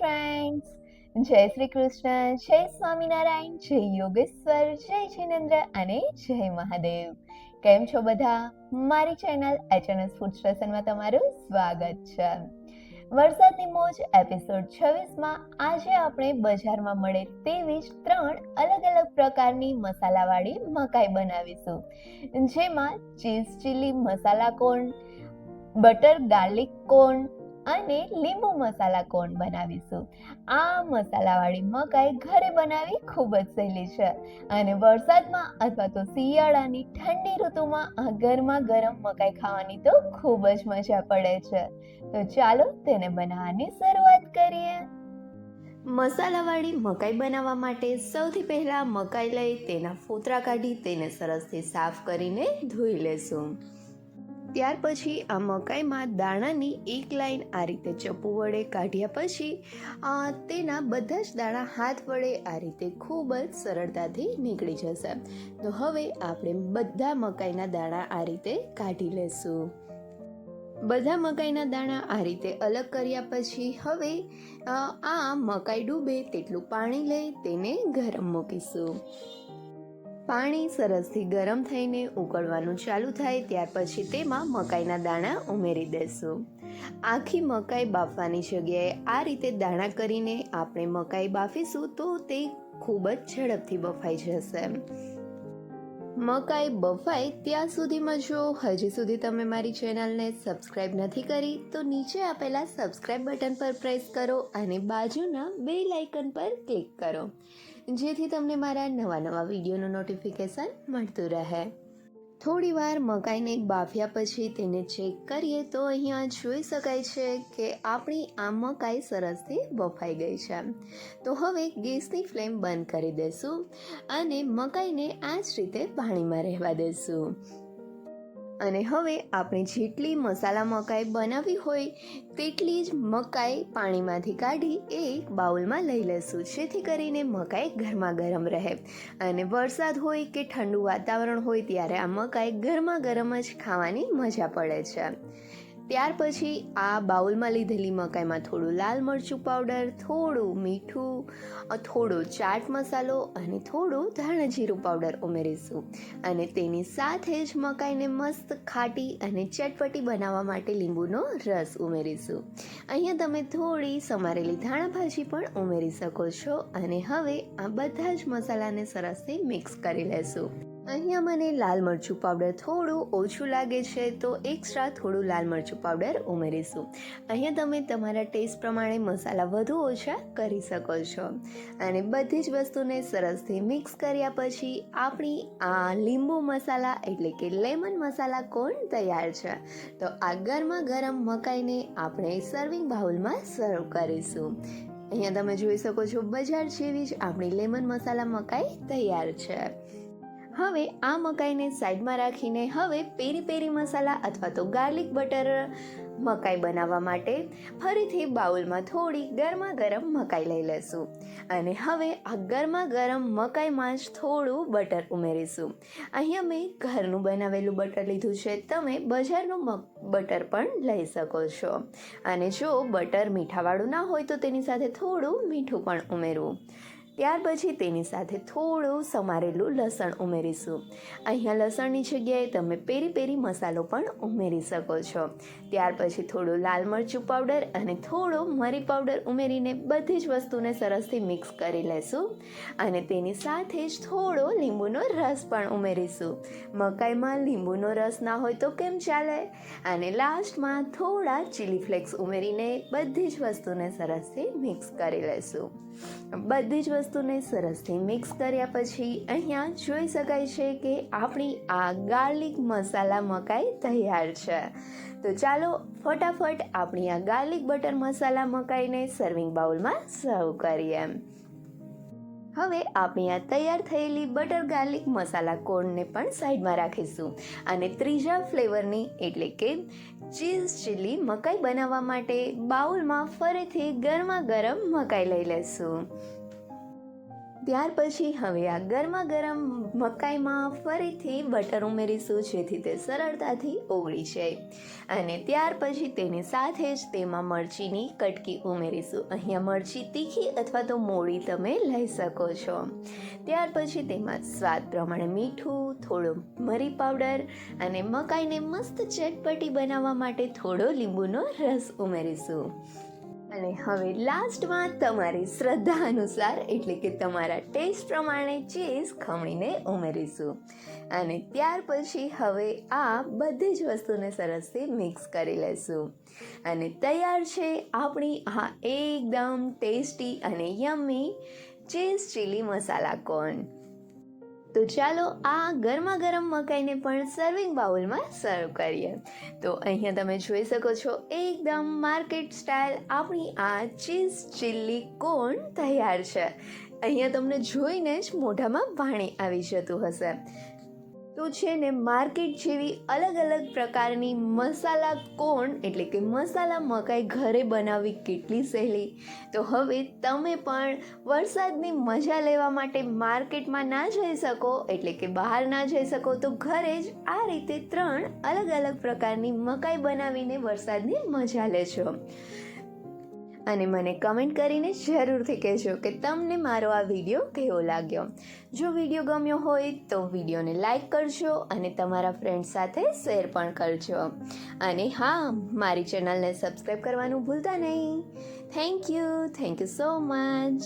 જય શ્રી કૃષ્ણ, જય સ્વામિનારાયણ, જય યોગેશ્વર, જય જિનેન્દ્ર અને જય મહાદેવ. કેમ છો બધા? મારી ચેનલ એચએનએસ ફૂડ સ્ટેશનમાં તમારું સ્વાગત છે. વરસાદની મોજ એપિસોડ છવ્વીસમાં આજે આપણે બજારમાં મળે તેવી જ ત્રણ અલગ અલગ પ્રકારની મસાલાવાળી મકાઈ બનાવીશું. જેમાં cheese chilli masala corn, butter garlic corn અને લીંબુ મસાલા કોણ બનાવીશું? આ મસાલાવાળી મકાઈ ઘરે બનાવી ખૂબ જ સહેલી છે. અને વરસાદમાં અથવા તો શિયાળાની ઠંડી ઋતુમાં આ ગરમા ગરમ મકાઈ ખાવાની તો ખૂબ જ મજા પડે છે. તો ચાલો તેને બનાવવાની શરૂઆત કરીએ. મસાલાવાળી મકાઈ બનાવવા માટે સૌથી પહેલાં મકાઈ લઈ તેના ફોતરા કાઢી તેને સરસથી સાફ કરીને ધોઈ લેશું. ત્યાર પછી આ મકાઈમાં દાણાની એક લાઈન આ રીતે ચપ્પુ વડે કાઢ્યા પછી તેના બધા જ દાણા હાથ વડે આ રીતે ખૂબ જ સરળતાથી નીકળી જશે. તો હવે આપણે બધા મકાઈના દાણા આ રીતે કાઢી લેશું. બધા મકાઈના દાણા આ રીતે અલગ કર્યા પછી હવે આ મકાઈ ડૂબે તેટલું પાણી લઈ તેને ગરમ મૂકીશું. પાણી સરસથી ગરમ થઈને ઉકળવાનું ચાલુ થાય ત્યાર પછી તેમાં મકાઈના દાણા ઉમેરી દેશું. આખી મકાઈ બાફવાની જગ્યાએ આ રીતે દાણા કરીને આપણે મકાઈ બાફીશું તો તે ખૂબ જ ઝડપથી બફાઈ જશે. મકાઈ બફાય ત્યાં સુધીમાં જો હજી સુધી તમે મારી ચેનલને સબસ્ક્રાઇબ નથી કરી તો નીચે આપેલા સબસ્ક્રાઇબ બટન પર પ્રેસ કરો અને બાજુના બે લાઇકન પર ક્લિક કરો. જેથી તમને મારા નવા નવા વિડીયોનું નોટિફિકેશન મળતું રહે. થોડીવાર મકાઈને બાફ્યા પછી તેને ચેક કરીએ તો અહીંયા જોઈ શકાય છે કે આપણી આ મકાઈ સરસથી બફાઈ ગઈ છે. તો હવે ગેસની ફ્લેમ બંધ કરી દઈશું અને મકાઈને આ જ રીતે પાણીમાં રહેવા દઈશું અને હવે આપણે જેટલી મસાલા મકાઈ બનાવી હોય, તેટલી જ મકાઈ પાણીમાંથી કાઢી એક બાઉલમાં લઈ લેશું, જેથી કરીને મકાઈ ગરમા ગરમ રહે. અને વરસાદ હોય કે ઠંડુ વાતાવરણ હોય, ત્યારે આ મકાઈ ગરમા ગરમ જ ખાવાની મજા પડે છે. ત્યાર પછી આ બાઉલમાં લીધેલી મકાઈમાં થોડું લાલ મરચું પાવડર થોડું મીઠું થોડો ચાટ મસાલો અને થોડું ધાણા જીરું પાવડર ઉમેરીશું. અને તેની સાથે જ મકાઈને મસ્ત ખાટી અને ચટપટી બનાવવા માટે લીંબુનો રસ ઉમેરીશું. અહીંયા તમે થોડી સમારેલી ધાણા ભાજી પણ ઉમેરી શકો છો અને હવે આ બધા જ મસાલાને સરસથી મિક્સ કરી લેશું. અહીંયા મને લાલ મરચું પાવડર થોડું ઓછું લાગે છે, તો એક્સ્ટ્રા થોડું લાલ મરચું પાવડર ઉમેરીશું. અહીંયા તમે તમારા ટેસ્ટ પ્રમાણે મસાલા વધુ ઓછા કરી શકો છો. અને બધી જ વસ્તુને સરસથી મિક્સ કર્યા પછી આપણી આ લીંબુ મસાલા એટલે કે લેમન મસાલા કોણ તૈયાર છે? તો આ ગરમા ગરમ મકાઈને આપણે સર્વિંગ બાઉલમાં સર્વ કરીશું. અહીંયા તમે જોઈ શકો છો બજાર જેવી જ આપણી લેમન મસાલા મકાઈ તૈયાર છે. હવે આ મકાઈને સાઈડમાં રાખીને હવે પેરી પેરી મસાલા અથવા તો ગાર્લિક બટર મકાઈ બનાવવા માટે ફરીથી બાઉલમાં થોડી ગરમા ગરમ મકાઈ લઈ લેશું. અને હવે આ ગરમા ગરમ મકાઈમાં જ થોડું બટર ઉમેરીશું. અહીંયા મેં ઘરનું બનાવેલું બટર લીધું છે. તમે બજારનું બટર પણ લઈ શકો છો. અને જો બટર મીઠાવાળું ના હોય તો તેની સાથે થોડું મીઠું પણ ઉમેરવું. ત્યાર પછી તેની સાથે થોડું સમારેલું લસણ ઉમેરીશું. અહીંયા લસણની જગ્યાએ તમે પેરી પેરી મસાલો પણ ઉમેરી શકો છો. ત્યાર પછી થોડું લાલ મરચું પાવડર અને થોડો મરી પાવડર ઉમેરીને બધી જ વસ્તુને સરસથી મિક્સ કરી લેશું. અને તેની સાથે જ થોડો લીંબુનો રસ પણ ઉમેરીશું. મકાઈમાં લીંબુનો રસ ના હોય તો કેમ ચાલે? અને લાસ્ટમાં થોડા ચીલી ફ્લેક્સ ઉમેરીને બધી જ વસ્તુને સરસથી મિક્સ કરી લેશું. બધી જ વસ્તુને સરસથી મિક્સ કર્યા પછી અહીંયા જોઈ શકાય છે કે આપણી આ ગાર્લિક મસાલા મકાઈ તૈયાર છે. તો ચાલો ફટાફટ આપણી આ ગાર્લિક બટર મસાલા મકાઈને સર્વિંગ બાઉલમાં સર્વ કરીએ. હવે આપણે આ તૈયાર થયેલી બટર ગાર્લિક મસાલા કોર્નને પણ સાઈડમાં રાખીશું. અને ત્રીજા ફ્લેવરની એટલે કે ચીઝ ચીલી મકાઈ બનાવવા માટે બાઉલમાં ફરીથી ગરમા ગરમ મકાઈ લઈ લેશું. ત્યાર પછી હવે આ ગરમા ગરમ મકાઈમાં ફરીથી બટર ઉમેરીશું, જેથી તે સરળતાથી ઓગળી જાય. અને ત્યાર પછી તેની સાથે જ તેમાં મરચીની કટકી ઉમેરીશું. અહીંયા મરચી તીખી અથવા તો મોળી તમે લઈ શકો છો. ત્યાર પછી તેમાં સ્વાદ પ્રમાણે મીઠું, થોડો મરી પાવડર અને મકાઈને મસ્ત ચટપટી બનાવવા માટે થોડો લીંબુનો રસ ઉમેરીશું. અને હવે લાસ્ટમાં તમારી શ્રદ્ધા અનુસાર, એટલે કે તમારા ટેસ્ટ પ્રમાણે ચીઝ ખમણીને ઉમેરીશું. અને ત્યાર પછી હવે આ બધી જ વસ્તુને સરસથી મિક્સ કરી લેશું. અને તૈયાર છે આપણી આ એકદમ ટેસ્ટી અને yummy cheese chilli masala corn તો ચાલો આ ગરમા ગરમ મકાઈને પણ સર્વિંગ બાઉલમાં સર્વ કરીએ. તો અહીંયા તમે જોઈ શકો છો, એકદમ માર્કેટ સ્ટાઇલ આપણી આ ચીઝ ચીલી કોણ તૈયાર છે. અહીંયા તમને જોઈને જ મોઢામાં પાણી આવી જતું હશે. તો છે ને, માર્કેટ જેવી અલગ અલગ પ્રકારની મસાલા કોણ એટલે કે મસાલા મકાઈ ઘરે બનાવવી કેટલી સહેલી? તો હવે તમે પણ વરસાદની મજા લેવા માટે માર્કેટમાં ના જઈ શકો, એટલે કે બહાર ના જઈ શકો, તો ઘરે જ આ રીતે ત્રણ અલગ અલગ પ્રકારની મકાઈ બનાવીને વરસાદની મજા લેજો. અને મને કમેન્ટ કરીને જરૂરથી કહેજો કે તમને મારો આ વીડિયો કેવો લાગ્યો. જો વીડિયો ગમ્યો હોય તો વિડીયોને લાઇક કરજો અને તમારા ફ્રેન્ડ સાથે શેર પણ કરજો. અને હા, મારી ચેનલને સબસ્ક્રાઈબ કરવાનું ભૂલતા નહીં. Thank you thank you so much.